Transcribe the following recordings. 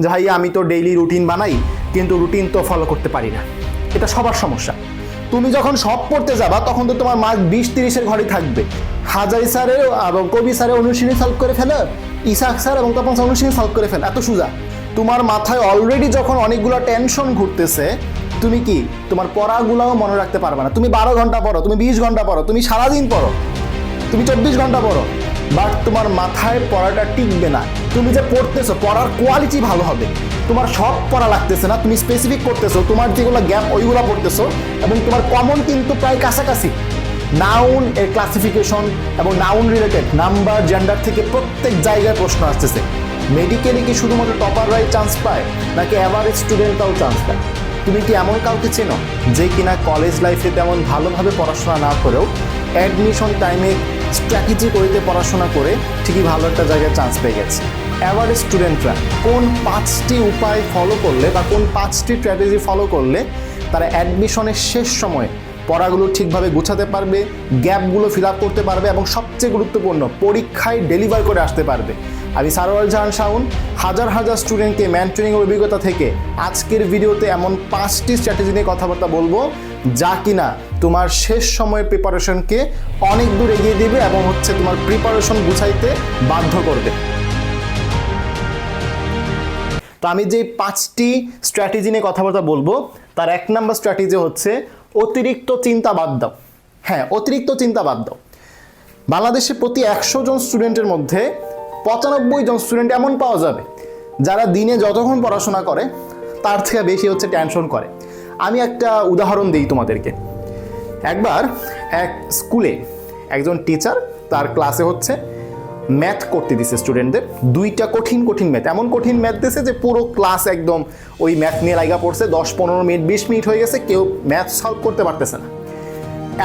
যে ভাই আমি তো ডেইলি রুটিন বানাই, কিন্তু রুটিন তো ফলো করতে পারি না। এটা সবার সমস্যা। তুমি যখন সব পড়তে যাবা, তখন তো তোমার মার্ক বিশ তিরিশের ঘরে থাকবে। হাজারি স্যারের এবং কবি স্যারের অনুশীলনী সলভ করে ফেলে, ইসাক স্যার এবং তপন স্যার অনুশীলনী সলভ করে ফেলে। এত সোজা। তোমার মাথায় অলরেডি যখন অনেকগুলো টেনশন ঘুরতেছে, তুমি কি তোমার পড়াগুলোও মনে রাখতে পারবে না? তুমি বারো ঘণ্টা পড়ো, তুমি বিশ ঘণ্টা পড়ো, তুমি সারাদিন পড়ো, তুমি চব্বিশ ঘণ্টা পড়ো বাট তোমার মাথায় পড়াটা টিকবে না। তুমি যে পড়তেছো, পড়ার কোয়ালিটি ভালো হবে। তোমার সব পড়া লাগতেছে না, তুমি স্পেসিফিক করতেছো, তোমার যেগুলো গ্যাপ ওইগুলো পড়তেছো, এবং তোমার কমন কিন্তু প্রায় কাছাকাছি। নাউন এর ক্লাসিফিকেশন এবং নাউন রিলেটেড নাম্বার জেন্ডার থেকে প্রত্যেক জায়গায় প্রশ্ন আসতেছে। মেডিকেলে কি শুধুমাত্র টপাররাই চান্স পায়, নাকি অ্যাভারেজ স্টুডেন্টরাও চান্স পায়? তুমি কি এমন কাউকে চেনো, যে কিনা কলেজ লাইফে তেমন ভালোভাবে পড়াশোনা না করেও অ্যাডমিশন টাইমে স্ট্র্যাটেজি করিতে পড়াশোনা করে ঠিকই ভালো একটা জায়গায় চান্স পেয়ে গেছে? অ্যাভারেজ স্টুডেন্টরা কোন পাঁচটি উপায় ফলো করলে বা কোন পাঁচটি স্ট্র্যাটেজি ফলো করলে তারা অ্যাডমিশনের শেষ সময়ে পড়াগুলো ঠিকভাবে গুছাতে পারবে গ্যাপগুলো ফিল আপ করতে পারবে এবং সবচেয়ে গুরুত্বপূর্ণ, পরীক্ষায় ডেলিভার করে আসতে পারবে। আমি সারোয়ার জাহান শাহুন, হাজার হাজার স্টুডেন্টকে ম্যান্ট্রেনিং অভিজ্ঞতা থেকে আজকের ভিডিওতে এমন পাঁচটি স্ট্র্যাটেজি নিয়ে কথাবার্তা বলব যা কিনা তোমার শেষ সময়ের প্রিপারেশনকে অনেক দূর এগিয়ে দিবে এবং হচ্ছে তোমার প্রিপারেশন গুছাইতে বাধ্য করবে। তো আমি যে পাঁচটি স্ট্র্যাটেজি নিয়ে কথাবার্তা বলব, তার এক নাম্বার স্ট্র্যাটেজি হচ্ছে অতিরিক্ত চিন্তা বাদ দাও। হ্যাঁ অতিরিক্ত চিন্তা বাদ দাও। বাংলাদেশে প্রতি একশো জন স্টুডেন্টের মধ্যে পঁচানব্বই জন স্টুডেন্ট এমন পাওয়া যাবে, যারা দিনে যতক্ষণ পড়াশোনা করে, তার থেকে বেশি হচ্ছে টেনশন করে। আমি একটা উদাহরণ দিই তোমাদেরকে। একবার এক স্কুলে একজন টিচার তার ক্লাসে হচ্ছে ম্যাথ করতে দিছে স্টুডেন্টদের দুইটা কঠিন কঠিন ম্যাথ এমন কঠিন ম্যাথ দিছে যে পুরো ক্লাস একদম ওই ম্যাথ নিয়ে লাগা পড়ছে দশ পনেরো মিনিট, বিশ মিনিট হয়ে গেছে, কেউ ম্যাথ সলভ করতে পারতেছে না।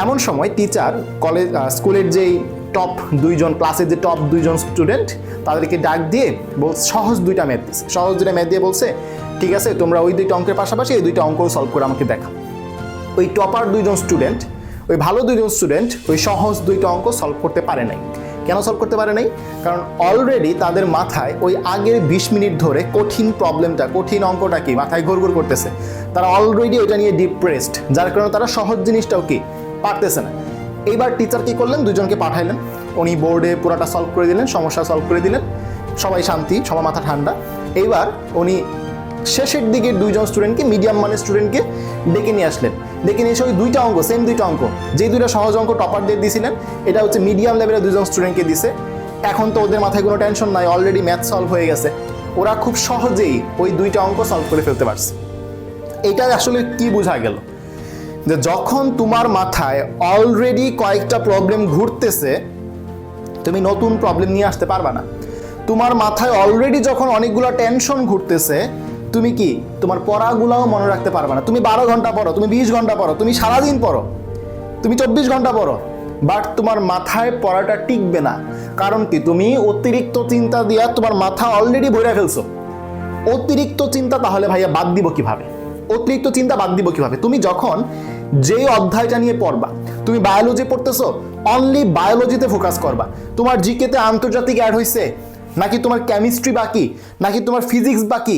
এমন সময় টিচার কলেজ স্কুলের যেই টপ দুইজন ক্লাসের যে টপ দুইজন স্টুডেন্ট তাদেরকে ডাক দিয়ে বল, সহজ দুইটা ম্যাথ দিচ্ছে সহজ দুইটা ম্যাথ দিয়ে বলছে, ঠিক আছে, তোমরা ওই দুইটা অঙ্কের পাশাপাশি এই দুইটা অঙ্ক সলভ করে আমাকে দেখা ওই টপার দুইজন স্টুডেন্ট ওই ভালো দুইজন স্টুডেন্ট ওই সহজ দুইটা অঙ্ক সলভ করতে পারে নাই। কেন সলভ করতে পারে নাই? কারণ অলরেডি তাদের মাথায় ওই আগের বিশ মিনিট ধরে কঠিন প্রবলেমটা কঠিন অঙ্কটা কি? মাথায় ঘুরঘুর করতেছে। তারা অলরেডি ওইটা নিয়ে ডিপ্রেসড যার কারণে তারা সহজ জিনিসটাও কি? পারতেছে না। এইবার টিচার কি করলেন? দুজনকে পাঠাইলেন। উনি বোর্ডে পুরাটা সলভ করে দিলেন, সমস্যা সলভ করে দিলেন। সবাই শান্তি, সবার মাথা ঠান্ডা। এইবার উনি শেষের দিকে দুইজন স্টুডেন্টকে মিডিয়াম মানের স্টুডেন্টকে ডেকে নিয়ে আসলেন। নিয়ে এসে ওই দুইটা অঙ্ক সেম দুইটা অঙ্ক। যে দুইটা সহজ অঙ্ক টপার দিয়ে দিয়েছিলেন, এটা হচ্ছে মিডিয়াম লেভেলের দুজন স্টুডেন্টকে দিছে। এখন তো ওদের মাথায় কোনো টেনশন নাই অলরেডি ম্যাথ সলভ হয়ে গেছে। ওরা খুব সহজেই ওই দুইটা অঙ্ক সলভ করে ফেলতে পারছে। এটা আসলে কি বোঝা গেল? যে যখন তোমার মাথায় অলরেডি কয়েকটা প্রবলেম ঘুরতেছে, তুমি নতুন প্রবলেম নিয়ে আসতে পারবা না। তোমার মাথায় অলরেডি যখন অনেকগুলো টেনশন ঘুরতেছে তুমি কি তোমার পড়াগুলাও মনে রাখতে পারবে না? তুমি বারো ঘণ্টা পড়ো, তুমি বিশ ঘণ্টা পড়ো, তুমি সারাদিন পড়ো, তুমি চব্বিশ ঘণ্টা পড়ো বাট তোমার মাথায় পড়াটা টিকবে না। কারণ কি? তুমি অতিরিক্ত চিন্তা দিয়া তোমার মাথা অলরেডি ভরে ফেলছো। অতিরিক্ত চিন্তা তাহলে ভাইয়া বাদ দিব কীভাবে? অতিরিক্ত চিন্তা বাদ দিব কীভাবে? তুমি যখন যেই অধ্যায়টা নিয়ে পড়বা, তুমি বায়োলজি পড়তেছো অনলি বায়োলজিতে ফোকাস করবা। তোমার জিকেতে আন্তর্জাতিক অ্যাড হয়েছে নাকি তোমার কেমিস্ট্রি বাকি, নাকি তোমার ফিজিক্স বাকি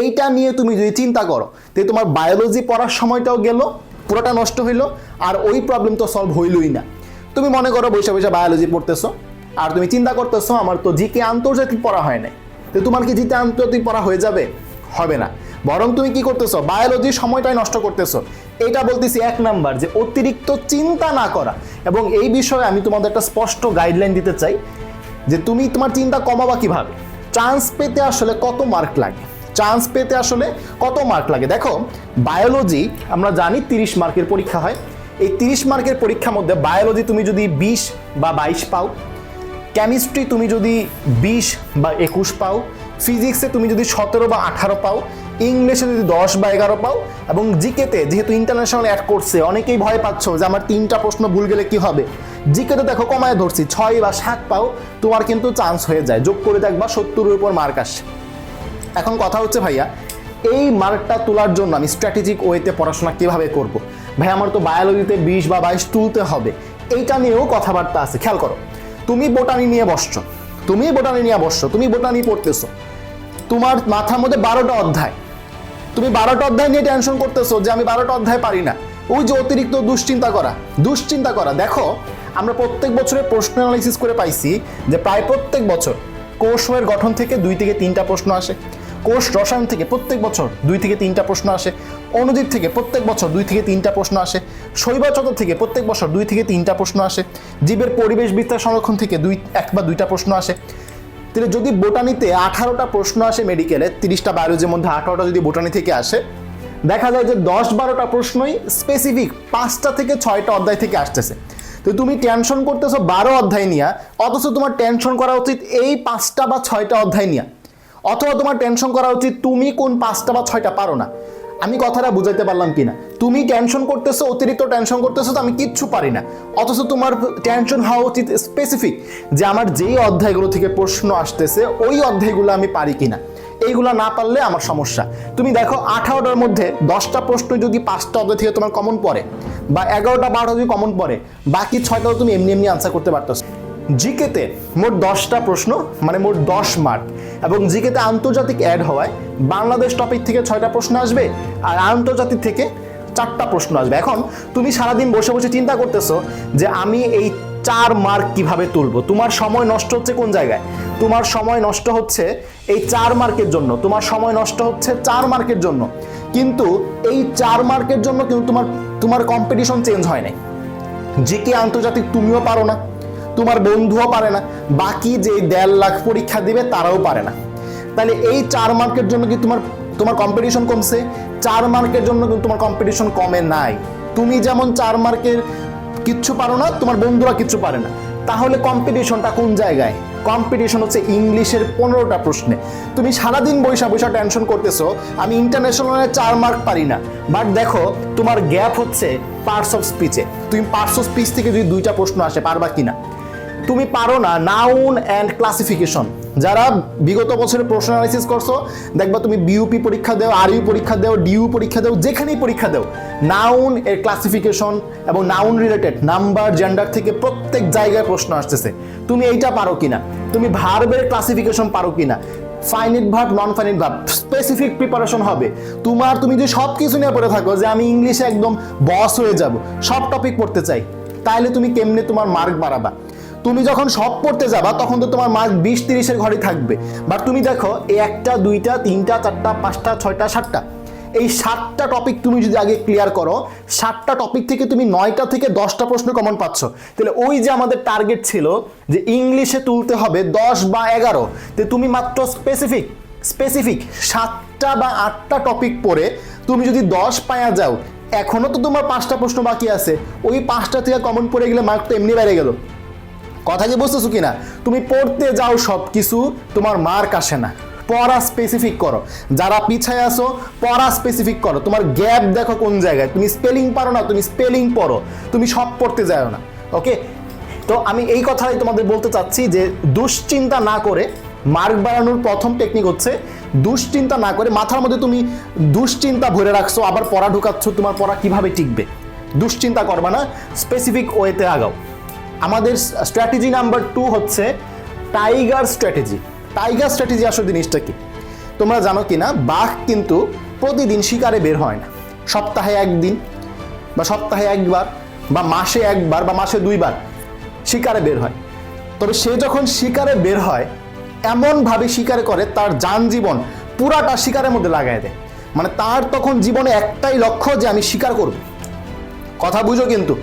এইটা নিয়ে তুমি যদি চিন্তা করো, তে তোমার বায়োলজি পড়ার সময়টাও গেল, পুরোটা নষ্ট হইল, আর ওই প্রবলেম তো সলভ হইলই না। তুমি মনে করো বৈশা বৈশা বায়োলজি পড়তেছো, আর তুমি চিন্তা করতেছো, আমার তো জিকে আন্তর্জাতিক পড়া হয় নাই। তো তোমার কি জিতে আন্তর্জাতিক পড়া হয়ে যাবে? হবে না। বরং তুমি কি করতেছো বায়োলজির সময়টাই নষ্ট করতেছো। এটা বলতেছি এক নাম্বার যে অতিরিক্ত চিন্তা না করা। এবং এই বিষয়ে আমি তোমাদের একটা স্পষ্ট গাইডলাইন দিতে চাই যে তুমি তোমার চিন্তা কমাবা কীভাবে? চান্স পেতে আসলে কত মার্ক লাগে? চান্স পেতে আসলে কত মার্ক লাগে? দেখো বায়োলজি আমরা জানি তিরিশ মার্কের পরীক্ষা হয়। এই তিরিশ মার্কের পরীক্ষার মধ্যে বায়োলজি তুমি যদি বিশ বা বাইশ পাও কেমিস্ট্রি তুমি যদি বিশ বা একুশ পাও ফিজিক্সে তুমি যদি সতেরো বা আঠারো পাও ইংলিশে যদি দশ বা এগারো পাও, এবং জিকেতে যেহেতু ইন্টারন্যাশনাল অ্যাড করছে অনেকেই ভয় পাচ্ছ যে আমার তিনটা প্রশ্ন ভুল গেলে কি হবে? জিকেতে দেখো কমায় ধরছি, ছয় বা সাত পাও, তোমার কিন্তু চান্স হয়ে যায়। যোগ করে দেখবা সত্তরের উপর মার্ক আসে। এখন কথা হচ্ছে ভাইয়া, এই মার্কটা তোলার জন্য আমি স্ট্র্যাটেজিক ওয়েতে পড়াশোনা কীভাবে করব? ভাই আমার তো বায়োলজিতে বিশ বা বাইশ তুলতে হবে। এইটা নিয়েও কথাবার্তা আছে, খেয়াল করো। তুমি বোটানি নিয়ে বসছো, তুমি বোটানি নিয়ে বসছো, তুমি বোটানি পড়তেছো। তোমার মাথার মধ্যে বারোটা অধ্যায়। তুমি বারোটা অধ্যায় নিয়ে টেনশন করতেছো যে আমি বারোটা অধ্যায় পারি না। ওই যে অতিরিক্ত দুশ্চিন্তা করা দুশ্চিন্তা করা। দেখো, আমরা প্রত্যেক বছরে প্রশ্ন অ্যানালাইসিস করে পাইছি যে প্রায় প্রত্যেক বছর কোষের গঠন থেকে দুই থেকে তিনটা প্রশ্ন আসে। কোষ রসায়ন থেকে প্রত্যেক বছর দুই থেকে তিনটা প্রশ্ন আসে অনুদীপ থেকে প্রত্যেক বছর দুই থেকে তিনটা প্রশ্ন আসে শৈবাচত থেকে প্রত্যেক বছর দুই থেকে তিনটা প্রশ্ন আসে, জীবের পরিবেশ বিস্তার সংরক্ষণ থেকে দুই, এক বা দুইটা প্রশ্ন আসে। তাহলে যদি বোটানিতে আঠারোটা প্রশ্ন আসে মেডিকেলে, তিরিশটা বায়োলজির মধ্যে আঠারোটা যদি বোটানি থেকে আসে, দেখা যায় যে দশ বারোটা প্রশ্নই স্পেসিফিক পাঁচটা থেকে ছয়টা অধ্যায় থেকে আসতেছে। তো তুমি টেনশন করতেছো বারো অধ্যায় নিয়ে, অথচ তোমার টেনশন করা উচিত এই পাঁচটা বা ছয়টা অধ্যায় নিয়ে। অথবা তোমার টেনশন করা উচিত, তুমি কোন পাঁচটা বা ছয়টা পারো না। আমি কথাটা বুঝাইতে পারলাম কিনা? তুমি টেনশন করতেছো, অতিরিক্ত টেনশন করতেছো তো আমি কিচ্ছু পারি না। অথচ তোমার টেনশন হওয়া উচিত স্পেসিফিক যে আমার যেই অধ্যায়গুলো থেকে প্রশ্ন আসতেছে, ওই অধ্যায়গুলো আমি পারি কিনা। এইগুলো না পারলে আমার সমস্যা। তুমি দেখো, আঠারোটার মধ্যে দশটা প্রশ্ন যদি পাঁচটা অধ্যায় থেকে তোমার কমন পড়ে, বা এগারোটা, বারোটা যদি কমন পড়ে, বাকি ছয়টাও তুমি এমনি এমনি আনসার করতে পারতেছো। জিকেতে মোট দশটা প্রশ্ন মানে মোট দশ মার্ক এবং জিকেতে আন্তর্জাতিক অ্যাড হওয়ায় বাংলাদেশ টপিক থেকে ছয়টা প্রশ্ন আসবে আর আন্তর্জাতিক থেকে চারটা প্রশ্ন আসবে। এখন তুমি সারাদিন বসে বসে চিন্তা করতেছো যে আমি এই চার মার্ক কীভাবে তুলবো? তোমার সময় নষ্ট হচ্ছে কোন জায়গায়? তোমার সময় নষ্ট হচ্ছে এই চার মার্কের জন্য। তোমার সময় নষ্ট হচ্ছে চার মার্কের জন্য। কিন্তু এই চার মার্কের জন্য কিন্তু তোমার তোমার কম্পিটিশন চেঞ্জ হয় নাই। জিকে আন্তর্জাতিক তুমিও পারো না। তোমার বন্ধুও পারে না। বাকি যে দেড় লাখ পরীক্ষা দিবে তারাও পারে না। তাহলে এই চার মার্কের জন্য কি তোমার তোমার কম্পিটিশন কমছে? চার মার্কের জন্য কিন্তু তোমার কম্পিটিশন কমে নাই। তুমি যেমন চার মার্কের কিচ্ছু পারো না, তোমার বন্ধুরা কিচ্ছু পারে না। তাহলে কম্পিটিশনটা কোন জায়গায়? কম্পিটিশন হচ্ছে ইংলিশের পনেরোটা প্রশ্নে। তুমি সারাদিন বৈশা বৈশা টেনশন করতেছো, আমি ইন্টারন্যাশনালে চার মার্ক পারি না। বাট দেখো, তোমার গ্যাপ হচ্ছে পার্টস অফ স্পিচে তুমি পার্টস অফ স্পিচ থেকে যদি দুইটা প্রশ্ন আসে, পারবা কিনা? তুমি পারো না নাউন অ্যান্ড ক্লাসিফিকেশন যারা বিগত বছরে প্রশ্ন অ্যানালাইসিস করছ, দেখবা তুমি বিউপি পরীক্ষা দেও আর ইউ পরীক্ষা দেও ডিউ পরীক্ষা দেও, যেখানেই পরীক্ষা দেও নাউন এর ক্লাসিফিকেশন এবং নাউন রিলেটেড নাম্বার জেন্ডার থেকে প্রত্যেক জায়গায় প্রশ্ন আসতেছে। তুমি এইটা পারো কিনা? তুমি ভার্বের ক্লাসিফিকেশন পারো কিনা? Finite verb non finite verb specific preparation হবে। তোমার, তুমি যদি সব কিছু নিয়ে পড়ে থাকো যে আমি ইংলিশে একদম বস হয়ে যাব, সব টপিক পড়তে চাই তাহলে তুমি কেমনে তোমার মার্ক বাড়াবা? তুমি যখন সব পড়তে যাবা, তখন তো তোমার মার্ক বিশ তিরিশের ঘরে থাকবে। বাট তুমি দেখো, এই একটা, দুইটা, তিনটা, চারটা, পাঁচটা, ছয়টা, সাতটা। এই সাতটা টপিক তুমি যদি আগে ক্লিয়ার করো, সাতটা টপিক থেকে তুমি নয়টা থেকে দশটা প্রশ্ন কমন পাচ্ছ। তাহলে ওই যে আমাদের টার্গেট ছিল যে ইংলিশে তুলতে হবে দশ বা এগারো, তো তুমি মাত্র স্পেসিফিক স্পেসিফিক সাতটা বা আটটা টপিক পড়ে তুমি যদি দশ পায়া যাও এখনও তো তোমার পাঁচটা প্রশ্ন বাকি আছে। ওই পাঁচটা থেকে কমন পড়ে গেলে মার্ক তো এমনি বেড়ে গেল। কথা কি বুঝতেছো কিনা? তুমি পড়তে যাও সব কিছু তোমার মার্ক আসে না। পড়া স্পেসিফিক করো। যারা পিছায় আসো পড়া স্পেসিফিক করো। তোমার গ্যাপ দেখো কোন জায়গায়। তুমি স্পেলিং পারো না, তুমি স্পেলিং পড়ো। তুমি সব পড়তে যাও না। ওকে তো আমি এই কথাই তোমাদের বলতে চাচ্ছি যে, দুশ্চিন্তা না করে মার্ক বাড়ানোর প্রথম টেকনিক হচ্ছে দুশ্চিন্তা না করে মাথার মধ্যে তুমি দুশ্চিন্তা ভরে রাখছো, আবার পড়া ঢুকাচ্ছ, তোমার পড়া কীভাবে টিকবে? দুশ্চিন্তা করবা না স্পেসিফিক ওয়েতে আগাও। আমাদের স্ট্র্যাটেজি নাম্বার টু হচ্ছে টাইগার স্ট্র্যাটেজি টাইগার স্ট্র্যাটেজি আসলে জিনিসটা কি? তোমরা জানো কি না বাঘ কিন্তু প্রতিদিন শিকারে বের হয় না। সপ্তাহে একদিন বা সপ্তাহে একবার বা মাসে একবার বা মাসে দুইবার শিকারে বের হয়। তবে সে যখন শিকারে বের হয়, এমনভাবে শিকার করে, তার যান জীবন পুরাটা শিকারের মধ্যে লাগাই দেয়। মানে তার তখন জীবনে একটাই লক্ষ্য যে আমি শিকার করব। কথা বুঝো কিন্তু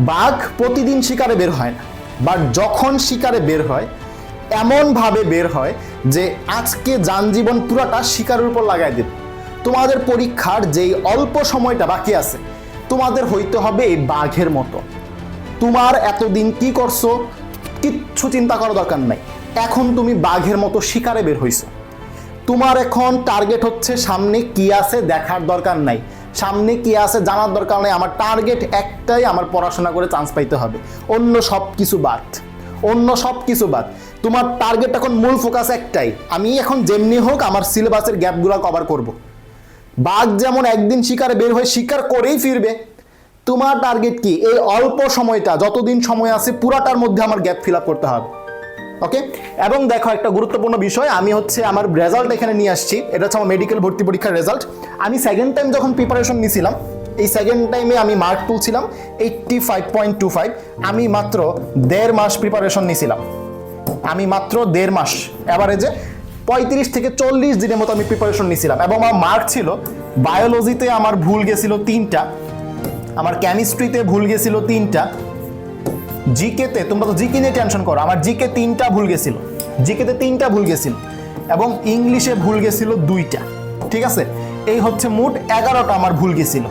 বাঘ প্রতিদিন শিকারে বের হয় না। বাট যখন শিকারে বের হয়, এমনভাবে বের হয় যে আজকে যানজীবন পুরাটা শিকারের উপর লাগাই দেবে। তোমাদের পরীক্ষার যেই অল্প সময়টা বাকি আছে, তোমাদের হইতে হবে এই বাঘের মতো। তোমার এতদিন কি করছ, কিচ্ছু চিন্তা করার দরকার নাই। এখন তুমি বাঘের মতো শিকারে বের হইছো। তোমার এখন টার্গেট হচ্ছে সামনে কি আছে দেখার দরকার নাই। সামনে কি আছে জানার দরকার নেই। আমার টার্গেট একটাই, আমার পড়াশোনা করে চান্স পাইতে হবে। অন্য সব কিছু বাদ। অন্য সব কিছু বাদ। তোমার টার্গেট এখন মূল ফোকাস একটাই। আমি এখন যেমনি হোক আমার সিলেবাসের গ্যাপগুলো কভার করব। বাঘ যেমন একদিন শিকারে বের হয়ে শিকার করেই ফিরবে, তোমার টার্গেট কি? এই অল্প সময়টা, যতদিন সময় আছে পুরাটার মধ্যে আমার গ্যাপ ফিল আপ করতে হবে। ওকে এবং দেখো একটা গুরুত্বপূর্ণ বিষয়, আমি হচ্ছে আমার রেজাল্ট এখানে নিয়ে আসছি। এটা হচ্ছে আমার মেডিকেল ভর্তি পরীক্ষার রেজাল্ট আমি সেকেন্ড টাইম যখন প্রিপারেশন নিয়েছিলাম এই সেকেন্ড টাইমে আমি mark তুলছিলাম eighty five point two five আমি মাত্র দেড় মাস প্রিপারেশন নিয়েছিলাম আমি মাত্র দেড় মাস। অ্যাভারেজে পঁয়ত্রিশ থেকে চল্লিশ দিনের মতো আমি প্রিপারেশন নিয়েছিলাম এবং আমার মার্ক ছিল বায়োলজিতে আমার ভুল গেছিল তিনটা। আমার কেমিস্ট্রিতে ভুল গেছিল তিনটা। জিকেতে, তোমরা তো জিকে নিয়ে টেনশন করো, আমার জিকে তিনটা ভুল গেছিল, জিকেতে তিনটা ভুল গেছিল, এবং ইংলিশে ভুল গেছিল দুইটা, ঠিক আছে? এই হচ্ছে মোট এগারোটা আমার ভুল গেছিল।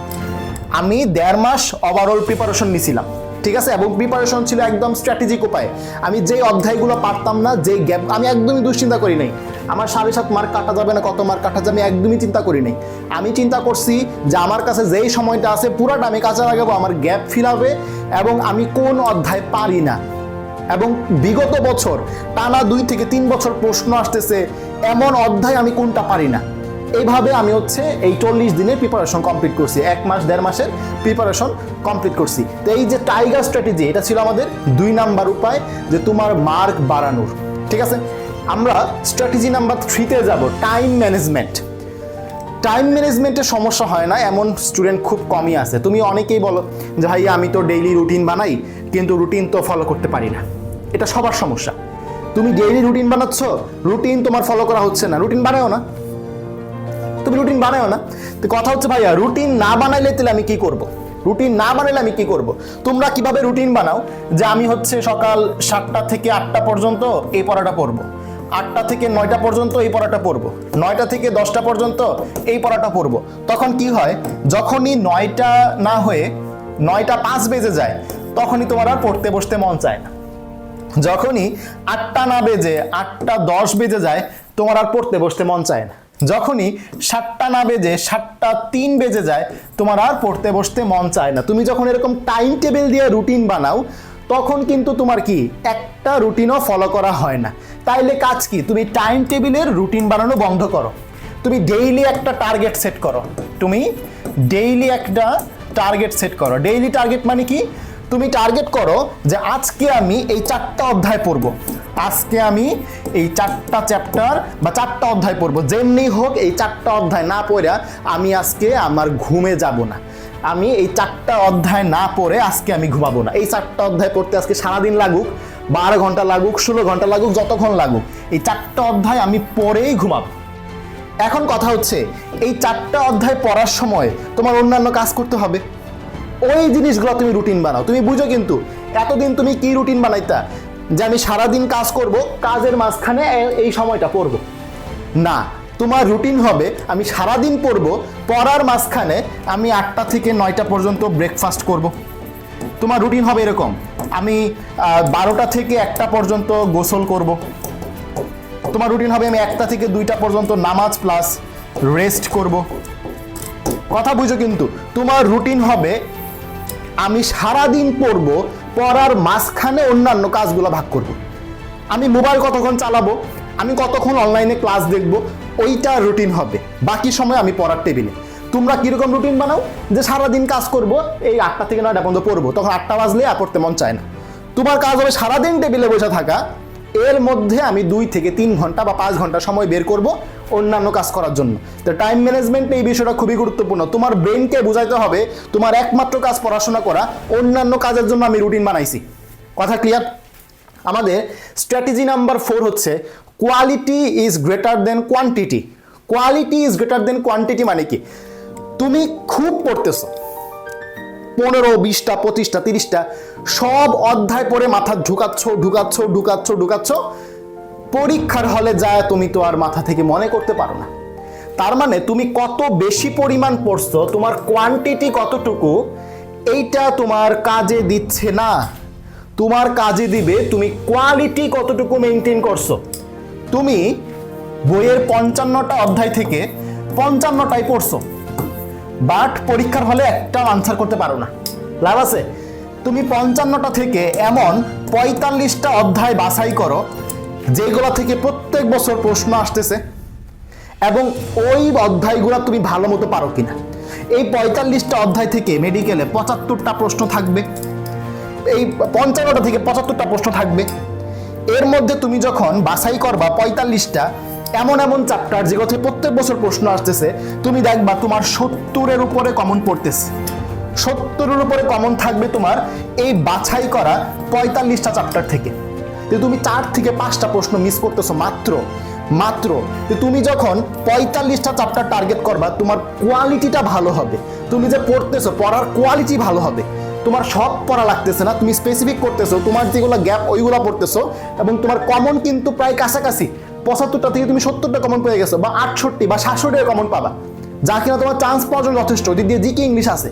আমি দেড় মাস ওভারঅল প্রিপারেশন নিয়েছিলাম ঠিক আছে? এবং প্রিপারেশন ছিল একদম স্ট্র্যাটেজিক উপায়ে। আমি যেই অধ্যায়গুলো পারতাম না, যেই গ্যাপ আমি একদমই দুশ্চিন্তা করি নাই। আমার সাড়ে সাত মার্ক কাটা যাবে না, কত মার্ক কাটা যাবে, আমি একদমই চিন্তা করি নাই। আমি চিন্তা করছি যে আমার কাছে যেই সময়টা আছে, পুরাটা আমি কাজে লাগাবো, আমার গ্যাপ ফিল হবে এবং আমি কোন অধ্যায় পারি না। এবং বিগত বছর, টানা দুই থেকে তিন বছর প্রশ্ন আসতেছে, এমন অধ্যায় আমি কোনটা পারি না। এইভাবে আমি হচ্ছে এই চল্লিশ দিনের প্রিপারেশন কমপ্লিট করছি, এক মাস, দেড় মাসের প্রিপারেশন কমপ্লিট করছি। তো এই যে টাইগার স্ট্র্যাটেজি এটা ছিল আমাদের দুই নাম্বার উপায়, যে তোমার মার্ক বাড়ানোর। ঠিক আছে? আমরা স্ট্র্যাটেজি নাম্বার থ্রিতে যাব টাইম ম্যানেজমেন্ট টাইম ম্যানেজমেন্টের সমস্যা হয় না, এমন স্টুডেন্ট খুব কমই আছে। তুমি অনেকেই বলো যে ভাই আমি তো ডেইলি রুটিন বানাই, কিন্তু রুটিন তো ফলো করতে পারি না। এটা সবার সমস্যা। তুমি ডেইলি রুটিন বানাচ্ছ রুটিন তোমার ফলো করা হচ্ছে না। রুটিন বানাও না। তুমি রুটিন বানাও না। তো কথা হচ্ছে, ভাইয়া রুটিন না বানাইলে তাহলে আমি কি করব? রুটিন না বানাইলে আমি কি করব? তোমরা কীভাবে রুটিন বানাও? যে আমি হচ্ছে সকাল সাতটা থেকে আটটা পর্যন্ত এই পড়াটা পড়ব। আটটা থেকে নয়টা পর্যন্ত এই পড়াটা পড়ব। নয়টা থেকে দশটা পর্যন্ত এই পড়াটা পড়ব। তখন কি হয়, যখনই নয়টা না হয়ে নয়টা পাঁচ বেজে যায়, তখনই তোমার আর পড়তে বসতে মন চায় না। যখনই আটটা না বেজে, আটটা দশ বেজে যায়, তোমার আর পড়তে বসতে মন চায় না। যখনই সাতটা না বেজে, সাতটা তিন বেজে যায়, তোমার আর পড়তে বসতে মন চায় না। তুমি যখন এরকম টাইম টেবিল দিয়ে রুটিন বানাও তখন কিন্তু তোমার কি? একটা রুটিনও ফলো করা হয় না। তাইলে কাজ কি? তুমি টাইম টেবিলের রুটিন বানানো বন্ধ করো। তুমি ডেইলি একটা টার্গেট সেট করো। তুমি ডেইলি একটা টার্গেট সেট করো। ডেইলি টার্গেট মানে কি? তুমি টার্গেট করো যে আজকে আমি এই চারটা অধ্যায় পড়ব। আজকে আমি এই চারটা চ্যাপ্টার বা চারটা অধ্যায় পড়ব। যেমনি হোক এই চারটা অধ্যায় না পড়া আমি আজকে আমার ঘুমে যাব না। আমি এই চারটা অধ্যায় না পড়ে আজকে আমি ঘুমাবো না। এই চারটা অধ্যায় পড়তে আজকে সারাদিন লাগুক, বারো ঘণ্টা লাগুক, ষোলো ঘণ্টা লাগুক, যতক্ষণ লাগুক, এই চারটা অধ্যায় আমি পড়েই ঘুমাবো। এখন কথা হচ্ছে, এই চারটা অধ্যায় পড়ার সময় তোমার অন্যান্য কাজ করতে হবে। ওই জিনিসগুলো তুমি রুটিন বানাও। তুমি বুঝো কিন্তু, এতদিন তুমি কি রুটিন বানাইতা? যে আমি সারাদিন কাজ করব, কাজের মাঝখানে এই সময়টা পড়ব। না তোমার রুটিন হবে, আমি সারাদিন পড়ব, পড়ার মাঝখানে আমি আটটা থেকে নয়টা পর্যন্ত ব্রেকফাস্ট করব। তোমার রুটিন হবে এরকম, আমি বারোটা থেকে একটা পর্যন্ত গোসল করব। তোমার রুটিন হবে আমি একটা থেকে দুইটা পর্যন্ত নামাজ প্লাস রেস্ট করব। কথা বুঝো কিন্তু, তোমার রুটিন হবে, আমি সারাদিন পড়ব, পড়ার মাঝখানে অন্যান্য কাজগুলো ভাগ করব। আমি মোবাইল কতক্ষণ চালাবো, আমি কতক্ষণ অনলাইনে ক্লাস দেখব ওইটা রুটিন হবে। বাকি সময় আমি পড়ার টেবিলে তোমরা কীরকম রুটিন বানাও? যে সারাদিন কাজ করব, এই আটটা থেকে নয়টা পর্যন্ত পড়ব। তখন আটটা বাজলে আর পড়তে মন চায় না। তোমার কাজ হবে সারাদিন টেবিলে বসে থাকা। এর মধ্যে আমি দুই থেকে তিন ঘণ্টা বা পাঁচ ঘণ্টা সময় বের করব অন্যান্য কাজ করার জন্য। তো টাইম ম্যানেজমেন্ট এই বিষয়টা খুবই গুরুত্বপূর্ণ। তোমার ব্রেনকে বুঝাইতে হবে, তোমার একমাত্র কাজ পড়াশোনা করা। অন্যান্য কাজের জন্য আমি রুটিন বানাইছি। কথা ক্লিয়ার আমাদের স্ট্র্যাটেজি নাম্বার ফোর হচ্ছে quality is greater than quantity quality is greater than quantity মানে কি? তুমি খুব পড়তেছো। পনেরো, বিশটা, পঁচিশটা, তিরিশটা, সব অধ্যায় পড়ে মাথা ঢুকাচ্ছ ঢুকাচ্ছ ঢুকাচ্ছ ঢুকাচ্ছ। পরীক্ষার হলে যায়, তুমি তো আর মাথা থেকে মনে করতে পারো না। তার মানে তুমি কত বেশি পরিমাণ পড়ছো, তোমার কোয়ান্টিটি কতটুকু, এইটা তোমার কাজে দিচ্ছে না। তোমার কাজে দিবে, তুমি কোয়ালিটি কতটুকু মেনটেন করছ। তুমি বইয়ের পঞ্চান্নটা অধ্যায় থেকে পঞ্চান্নটাই পড়ছো। বাট পরীক্ষার হলে একটা আনসার করতে পারো না। লাভ আছে? তুমি পঞ্চান্নটা থেকে এমন পঁয়তাল্লিশটা অধ্যায় বাছাই করো, যেগুলো থেকে প্রত্যেক বছর প্রশ্ন আসতেছে এবং ওই অধ্যায়গুলো তুমি ভালো মতো পারো কিনা। এই পঁয়তাল্লিশটা অধ্যায় থেকে মেডিকেলে পঁচাত্তরটা প্রশ্ন থাকবে। এই পঞ্চান্নটা থেকে পঁচাত্তরটা প্রশ্ন থাকবে। এর মধ্যে তুমি যখন বাছাই করবা পঁয়তাল্লিশটা, এমন এমন চ্যাপ্টার যে প্রত্যেক বছর প্রশ্ন আসতেছে, তুমি দেখবা তোমার সত্তরের উপরে কমন পড়তেছে। সত্তরের উপরে কমন থাকবে তোমার এই বাছাই করা পঁয়তাল্লিশটা চ্যাপ্টার থেকে। যে তুমি চার থেকে পাঁচটা প্রশ্ন মিস করতেছো মাত্র। মাত্র। তুমি যখন পঁয়তাল্লিশটা চ্যাপ্টার টার্গেট করবা, তোমার কোয়ালিটিটা ভালো হবে। তুমি যে পড়তেছো, পড়ার কোয়ালিটি ভালো হবে। তোমার সব পড়া লাগতেছে না, তুমি স্পেসিফিক করতেছো, তোমার যেগুলো গ্যাপ ওইগুলো পড়তেছো এবং তোমার কমন কিন্তু প্রায় কাছাকাছি, পঁচাত্তরটা থেকে তুমি সত্তরটা কমন পেয়ে গেছো, বা আটষট্টি বা সাতষট্টি কমন পাবা, যা কিনা তোমার চান্স পাওয়ার জন্য যথেষ্ট, ওদিক দিয়ে জিকে ইংলিশ আছে।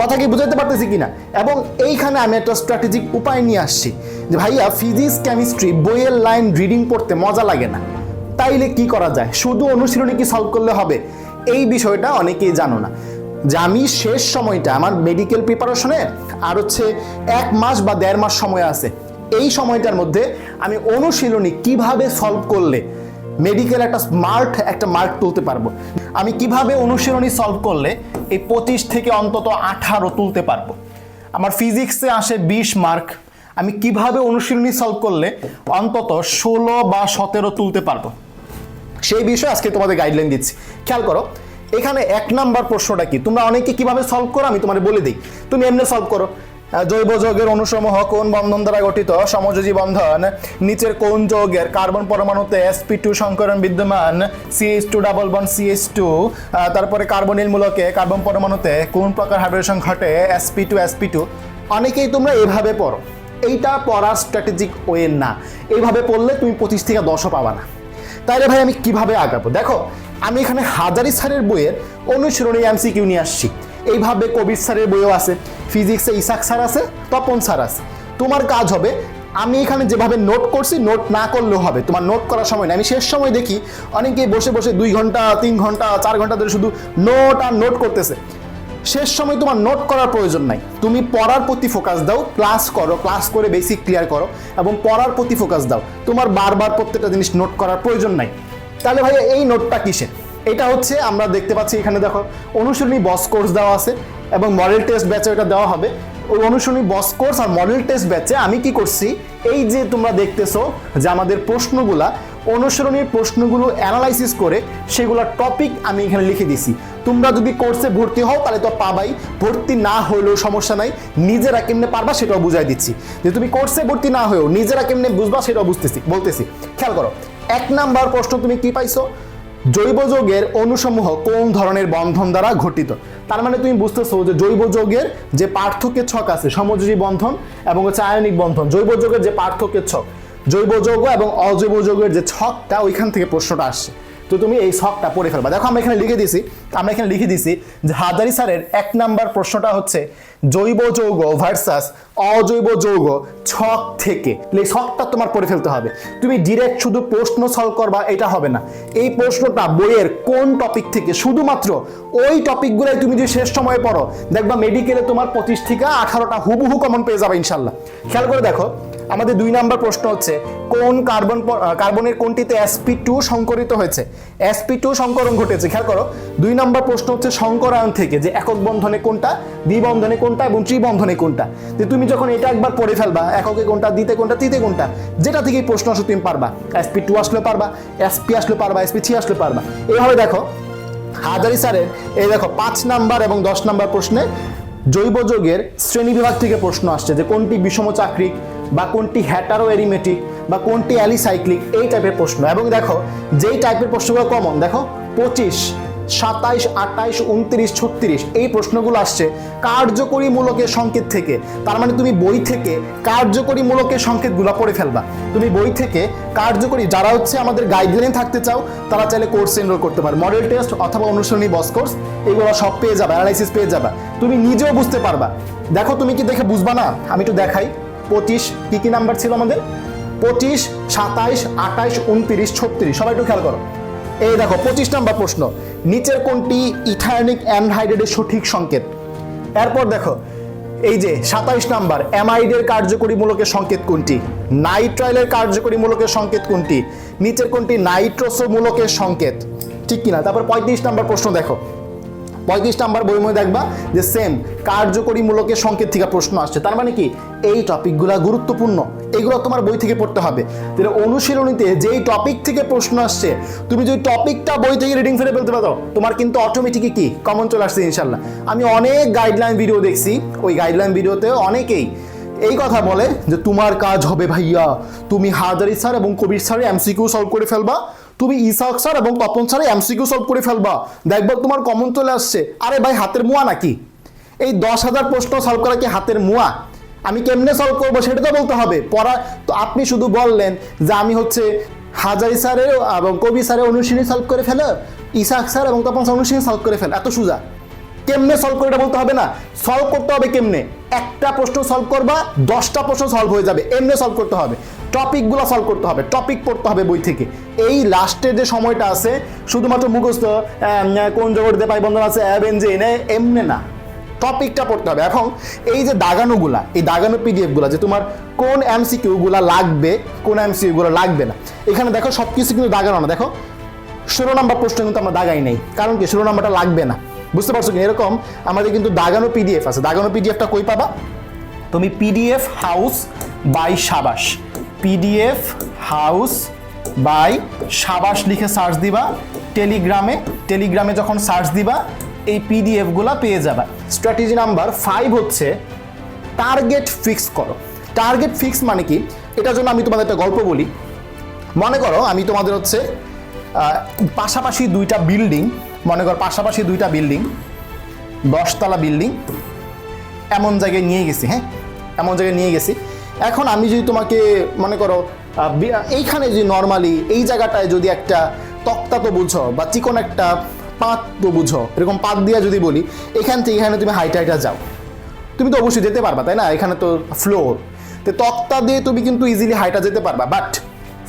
কথা কি বুঝাতে পারতেছি কিনা? এবং এইখানে আমি একটা স্ট্র্যাটেজিক উপায় নিয়ে আসছি, যে ভাইয়া ফিজিক্স কেমিস্ট্রি বইয়ের লাইন রিডিং পড়তে মজা লাগে না। তাইলে কি করা যায়? শুধু অনুশীলনী কি সলভ করলে হবে? এই বিষয়টা অনেকেই জানো না। যে আমি শেষ সময়টা আমার মেডিকেল প্রিপারেশনে আর হচ্ছে এক মাস বা দেড় মাস সময় আছে, এই সময়টার মধ্যে আমি অনুশীলনী কীভাবে সলভ করলে মেডিকেল একটা স্মার্ট একটা মার্ক তুলতে পারব? আমি কীভাবে অনুশীলনী সলভ করলে এই পঁচিশ থেকে অন্তত আঠারো তুলতে পারব? আমার ফিজিক্সে আসে বিশ মার্ক আমি কীভাবে অনুশীলনী সলভ করলে অন্তত ষোলো বা সতেরো তুলতে পারব? সেই বিষয়ে আজকে তোমাদের গাইডলাইন দিচ্ছি। খেয়াল করো এখানে এক নাম্বার প্রশ্নটা কি? তোমরা অনেকে কীভাবে সলভ করো? আমি তোমাদের বলে দিই। তুমি এমনি সলভ করো। জৈব যৌগের অনুসমূহ কোন বন্ধন দ্বারা গঠিত? সমযোজী বন্ধন, নিচের কোন যৌগের? কার্বন পরমাণুতে sp2 টু সংকরণ বিদ্যমান CH two double bond CH two তারপরে কার্বনিল মূলকে কার্বন পরমাণুতে কোন প্রকার হাইড্রেশন ঘটে? Sp2 টু sp2 টু অনেকেই তোমরা এভাবে পড়ো। এইটা পড়ার স্ট্র্যাটেজিক ওয়ে না। এইভাবে পড়লে তুমি পঁচিশ থেকে দশও পাবা না। তাইলে ভাই আমি কীভাবে আগাবো? দেখো আমি এখানে হাজারি স্যারের বইয়ের অনুসরণী এমসিকিউ নিয়ে আসছি। এইভাবে কবির স্যারের বইও আছে, ফিজিক্সে ইসাক স্যার আছে, তপন স্যার আছে। তোমার কাজ হবে, আমি এখানে যেভাবে নোট করছি, নোট না করলেও হবে। তোমার নোট করার সময় না আমি শেষ সময় দেখি অনেকেই বসে বসে দুই ঘণ্টা, তিন ঘণ্টা, চার ঘণ্টা ধরে শুধু নোট আর নোট করতেছে। শেষ সময় তোমার নোট করার প্রয়োজন নাই। তুমি পড়ার প্রতি ফোকাস দাও ক্লাস করো ক্লাস করে বেসিক ক্লিয়ার করো, এবং পড়ার প্রতি ফোকাস দাও। তোমার বারবার প্রত্যেকটা জিনিস নোট করার প্রয়োজন নাই। তাহলে ভাই এই নোটটা কিসের? এটা হচ্ছে আমরা দেখতে পাচ্ছি এখানে দেখো, অনুশীলনী বস কোর্স দেওয়া আছে এবং মডেল টেস্ট ব্যাচে এটা দেওয়া হবে। ওই অনুশীলনী বস কোর্স আর মডেল টেস্ট ব্যাচে আমি কি করছি, এই যে তোমরা দেখতেছো যে আমাদের প্রশ্নগুলা অনুসরণীর প্রশ্নগুলো অ্যানালাইসিস করে সেগুলোর টপিক আমি এখানে লিখে দিছি। তোমরা যদি কোর্সে ভর্তি হও, তাহলে তো পাবাই। ভর্তি না হলেও সমস্যা নাই। নিজেরা কেমনে পারবা সেটাও বুঝাই দিচ্ছি। যে তুমি কোর্সে ভর্তি না হয়েও নিজেরা কেমনে বুঝবা সেটাও বুঝতেছি, বলতেছি। খেয়াল করো এক নাম্বার প্রশ্ন তুমি কি পাইছো? জৈব যৌগের অনুসমূহ কোন ধরনের বন্ধন দ্বারা ঘটিত তার মানে তুমি বুঝতেছো যে জৈব যৌগের যে পার্থক্যের ছক আছে, সমযোজী বন্ধন এবং হচ্ছে আয়নিক বন্ধন, জৈব যৌগের যে পার্থক্যের ছক, জৈব যৌগ এবং অজৈব যৌগের যে ছকটা ওইখান থেকে প্রশ্নটা আসছে। তো তুমি এই ছকটা পড়ে ফেলবা। দেখো, আমরা এখানে লিখে দিছি আমরা এখানে লিখে দিছি যে হাজারি স্যারের এক নাম্বার প্রশ্নটা হচ্ছে, জৈব যৌগ ভার্সাস অজৈব যৌগ ছক থেকে। এই ছকটা তোমার পড়ে ফেলতে হবে। তুমি ডিরেক্ট শুধু প্রশ্ন সলভ করবা, এটা হবে না। এই প্রশ্নটা বইয়ের কোন টপিক থেকে? শুধুমাত্র ওই টপিকগুলোই তুমি যদি শেষ সময়ে পড়ো, দেখবা মেডিকেলে তোমার পঁচিশ থেকে আঠারোটা হুবহু কমন পেয়ে যাবে ইনশাল্লাহ। খেয়াল করে দেখো আমাদের দুই নাম্বার প্রশ্ন হচ্ছে, কোন কার্বন কার্বনের কোনটিতে sp2 টু সংকরিত হয়েছে? Sp2 টু সংকরণ ঘটেছে, খেয়াল করো। দুই নাম্বার প্রশ্ন হচ্ছে সংকরায়ন থেকে, যে একক বন্ধনে কোনটা, দ্বিবন্ধনে কোনটা এবং ত্রিবন্ধনে কোনটা। যে তুমি যখন এটা একবার পড়ে ফেলবা, এককে কোনটা দিতে কোনটা তিতে কোনটা, যেটা থেকেই প্রশ্ন আসলে তুমি পারবা। এসপি টু আসলে পারবা এসপি আসলে পারবা এসপি থ্রি আসলে পারবা। এইভাবে দেখো, হাজারি স্যারের, এই দেখো, পাঁচ নাম্বার এবং দশ নাম্বার প্রশ্নে জৈব যৌগের শ্রেণি বিভাগ থেকে প্রশ্ন আসছে যে কোনটি বিষম চাকরিক বা কোনটি হ্যাটারো এরিমেটিক বা কোনটি অ্যালিসাইক্লিক, এই টাইপের প্রশ্ন। এবং দেখো, যেই টাইপের প্রশ্নগুলো কমন দেখো, পঁচিশ, সাতাইশ আটাইশ উনত্রিশ, ছত্রিশ, এই প্রশ্নগুলো আসছে কার্যকরী মূলকের সংকেত থেকে। তার মানে তুমি বই থেকে কার্যকরী মূলকের সংকেতগুলো পড়ে ফেলবা। তুমি বই থেকে কার্যকরী যারা হচ্ছে আমাদের গাইডলাইন থাকতে চাও, তারা চাইলে কোর্স এনরোল করতে পারে। মডেল টেস্ট অথবা অনুসরণী বস কোর্স এগুলো সব পেয়ে যাবে অ্যানালাইসিস পেয়ে যাবা। তুমি নিজেও বুঝতে পারবা। দেখো, তুমি কি দেখে বুঝবা না? আমি একটু দেখাই। পঁচিশ, কি কি নাম্বার ছিল আমাদের? পঁচিশ, সাতাইশ আটাইশ উনত্রিশ, ছত্রিশ, সবাই একটু খেয়াল করো। এই দেখো, পঁচিশ নাম্বার প্রশ্ন। নিচের কোনটি ইথায়নিক অ্যানহাইড্রেটের সঠিক সংকেত? এরপর দেখো, এই যে সাতাইশ নাম্বার অ্যামাইডের কার্যকরী মূলকের সংকেত কোনটি? নাইট্রাইলের কার্যকরী মূলকের সংকেত কোনটি? নিচের কোনটি নাইট্রোসো মূলকের সংকেত? ঠিক কিনা? তারপর পঁয়ত্রিশ নাম্বার প্রশ্ন দেখো। পঁয়ত্রিশ নাম্বার বই মধ্যে দেখবা যে সেম কার্যকরী মূলকের সংকেত থেকে প্রশ্ন আসছে। তার মানে কি? এই টপিকগুলা গুরুত্বপূর্ণ। এগুলো তোমার বই থেকে পড়তে হবে। তাহলে অনুশীলনীতে যেই টপিক থেকে প্রশ্ন আসছে, তুমি যদি টপিকটা বই থেকে রিডিং ফেলে ফেলতে পারো, তোমার কিন্তু অটোমেটিকই কি? কমন চলে আসছে ইনশাল্লাহ আমি অনেক গাইডলাইন ভিডিও দেখছি। ওই গাইডলাইন ভিডিওতে অনেকেই এই কথা বলে যে, তোমার কাজ হবে ভাইয়া। তুমি হাজারি স্যার এবং কবির স্যারের এমসিকিউ সলভ করে ফেলবা। তুমি ইসাক স্যার এবং তপন স্যারের এমসিকিউ সলভ করে ফেলবা। দেখবা তোমার কমন চলে আসছে। আরে ভাই, হাতের মুয়া নাকি? এই দশ হাজার প্রশ্ন সলভ করা কি হাতের মুয়া? আমি কেমনে সলভ করব সেটা তো বলতে হবে। পড়া, তো আপনি শুধু বললেন যে আমি হচ্ছে হাজারি স্যারের এবং কবি স্যারের অনুশীলনী সলভ করে ফেলো ইসাক স্যার এবং তপন স্যার অনুশীলনী সলভ করে ফেল। এত সুজা। কেমনে সলভ করে এটা বলতে হবে না। সলভ করতে হবে কেমনে? একটা প্রশ্ন সলভ করবা, দশটা প্রশ্ন সলভ হয়ে যাবে। এমনি সলভ করতে হবে। টপিকগুলো সলভ করতে হবে, টপিক পড়তে হবে বই থেকে। এই লাস্টের যে সময়টা আছে, শুধুমাত্র মুখস্থ কোন জগতে পাই বন্ধন আছে অ্যাভেন যে এনে এমনি না। টপিকটা পড়তে হবে। এখন এই যে দাগানোগুলা, এই দাগানো পিডিএফগুলা, যে তোমার কোন এমসিকিউগুলা লাগবে, কোন এমসিকিউগুলো লাগবে না। এখানে দেখো সব কিছু কিন্তু দাগানো না। দেখো, ষোলো নাম্বার প্রশ্ন কিন্তু আমরা দাগাই নেই। কারণ কি? ষোলো নাম্বারটা লাগবে না। বুঝতে পারছ কি? এরকম আমাদের কিন্তু দাগানো পিডিএফ আছে। দাগানো পিডিএফটা কই পাবা? তুমি PDF house by Sabash. PDF, house, by, Sabash লিখে সার্চ দিবা, টেলিগ্রামে টেলিগ্রামে যখন সার্চ দিবা, এই পিডিএফগুলো পেয়ে যাবা। স্ট্র্যাটেজি নাম্বার ফাইভ হচ্ছে টার্গেট ফিক্স করো। টার্গেট ফিক্স মানে কি? এটার জন্য আমি তোমাদের একটা গল্প বলি। মনে করো আমি তোমাদের হচ্ছে পাশাপাশি দুইটা বিল্ডিং মনে করো পাশাপাশি দুইটা বিল্ডিং দশতলা বিল্ডিং এমন জায়গায় নিয়ে গেছি হ্যাঁ? এমন জায়গায় নিয়ে গেছি। এখন আমি যদি তোমাকে মনে করো এইখানে যদি নর্মালি এই জায়গাটায় যদি একটা তক্তা তো বুঝো বা চিকন একটা পাত তো বুঝো, এরকম পাত দিয়া যদি বলি, এখান থেকে এখানে তুমি হাইটা হাইটা যাও। তুমি তো অবশ্যই যেতে পারবা, তাই না? এখানে তো ফ্লোর তো তক্তা দিয়ে তুমি কিন্তু ইজিলি হাইটা যেতে পারবা। বাট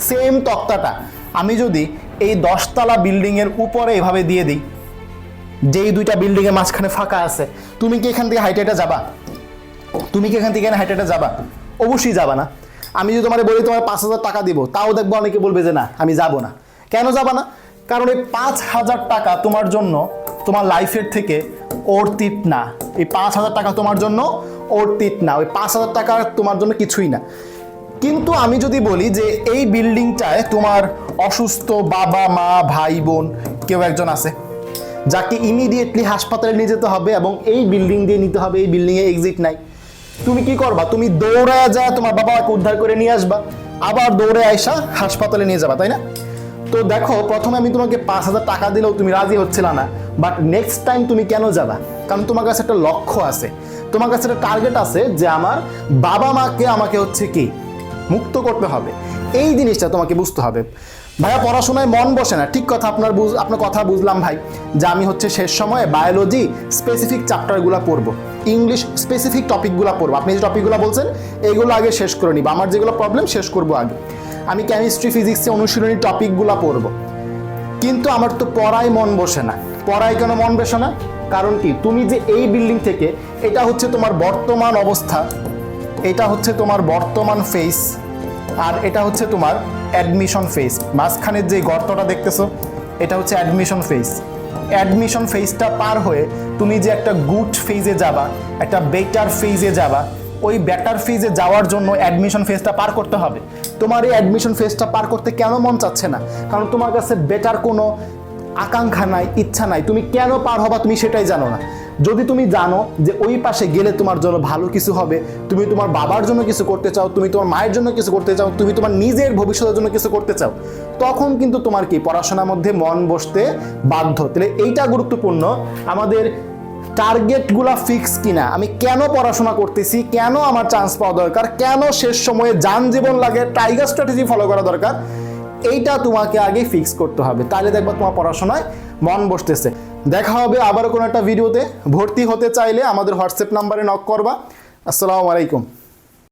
সেম তক্তাটা আমি যদি এই দশতলা বিল্ডিংয়ের উপরে এভাবে দিয়ে দিই, যেই দুইটা বিল্ডিংয়ের মাঝখানে ফাঁকা আছে, তুমি কি এখান থেকে হাইটাইটা হাইটা যাবা? তুমি কি এখান থেকে হাইটা হাইটা যাবা? অবশ্যই যাবা না। আমি যদি তোমার বলি তোমার পাঁচ হাজার টাকা দিব, তাও দেখব অনেকে বলবে যে না, আমি যাব না। কেন যাবা না? কারণ এই পাঁচ হাজার টাকা তোমার জন্য তোমার লাইফের থেকে অর্থিত না। এই পাঁচ হাজার টাকা তোমার জন্য অর্থিত না। ওই পাঁচ হাজার টাকা তোমার জন্য কিছুই না। কিন্তু আমি যদি বলি যে এই বিল্ডিংটায় তোমার অসুস্থ বাবা, মা, ভাই, বোন কেউ একজন আছে, যাকে ইমিডিয়েটলি হাসপাতালে নিয়ে যেতে হবে এবং এই বিল্ডিং দিয়ে নিতে হবে, এই বিল্ডিংয়ে এক্সিট নাই। তুমি কি করবা? তুমি দৌড়ায় যা, তোমার বাবাকে উদ্ধার করে নিয়ে আসবা। আবার দৌড়ে আইসা হাসপাতালে নিয়ে যাবা, তাই না? তো দেখো, প্রথমে আমি তোমাকে পাঁচ হাজার টাকা দিলেও তুমি রাজি হচ্ছিল না বাট নেক্সট টাইম তুমি কেন যাবা? কারণ তোমার কাছে একটা লক্ষ্য আছে। তোমার কাছে একটা টার্গেট আছে যে আমার বাবা মাকে আমাকে হচ্ছে কি? মুক্ত করতে হবে। এই জিনিসটা তোমাকে বুঝতে হবে। ভাইয়া, পড়াশোনায় মন বসে না। ঠিক কথা আপনার আপনার কথা বুঝলাম ভাই, যে আমি হচ্ছে শেষ সময়ে বায়োলজি স্পেসিফিক চ্যাপ্টারগুলো পড়ব। ইংলিশ স্পেসিফিক টপিকগুলো পড়ব। আপনি যে টপিকগুলো বলছেন এইগুলো আগে শেষ করে নিব। আমার যেগুলো প্রবলেম শেষ করব আগে। আমি কেমিস্ট্রি ফিজিক্সে অনুশীলনী টপিকগুলো পড়ব। কিন্তু আমার তো পড়ায় মন বসে না। পড়ায় কেন মন বসে না? কারণ কি? তুমি যে এই বিল্ডিং থেকে, এটা হচ্ছে তোমার বর্তমান অবস্থা। এটা হচ্ছে তোমার বর্তমান ফেস আর এটা হচ্ছে তোমার অ্যাডমিশন ফেস মাঝখানের যে গর্তটা দেখতেছো, এটা হচ্ছে অ্যাডমিশন ফেস অ্যাডমিশন ফেজটা পার হয়ে তুমি যে একটা গুড ফেজে যাবা, একটা বেটার ফেজে যাবা, ওই বেটার ফেজে যাওয়ার জন্য অ্যাডমিশন ফেজটা পার করতে হবে। তোমার এই অ্যাডমিশন ফেজটা পার করতে কেন মন চাচ্ছে না? কারণ তোমার কাছে বেটার কোনো আকাঙ্ক্ষা নাই, ইচ্ছা নাই। তুমি কেন পার হবা তুমি সেটাই জানো না। যদি তুমি জানো যে ওই পাশে গেলে তোমার জন্য ভালো কিছু হবে, তুমি তোমার বাবার জন্য কিছু করতে চাও, তুমি তোমার মায়ের জন্য কিছু করতে চাও, তুমি তোমার নিজের ভবিষ্যতের জন্য কিছু করতে চাও, তখন কিন্তু তোমার কি পড়াশোনার মধ্যে মন বসতে বাধ্য। তাহলে এইটা গুরুত্বপূর্ণ, আমাদের টার্গেটগুলা ফিক্স কিনা, আমি কেন পড়াশোনা করতেছি, কেন আমার চান্স পাওয়া দরকার, কেন শেষ সময়ে যান জীবন লাগে টাইগার স্ট্র্যাটেজি ফলো করা দরকার, এইটা তোমাকে আগে ফিক্স করতে হবে। তাহলে দেখবা তোমার পড়াশোনায় মন বসতেছে। দেখা হবে আবার কোনো একটা ভিডিওতে। ভর্তি হতে চাইলে আমাদের হোয়াটসঅ্যাপ নাম্বারে নক করবা। আসসালামু আলাইকুম।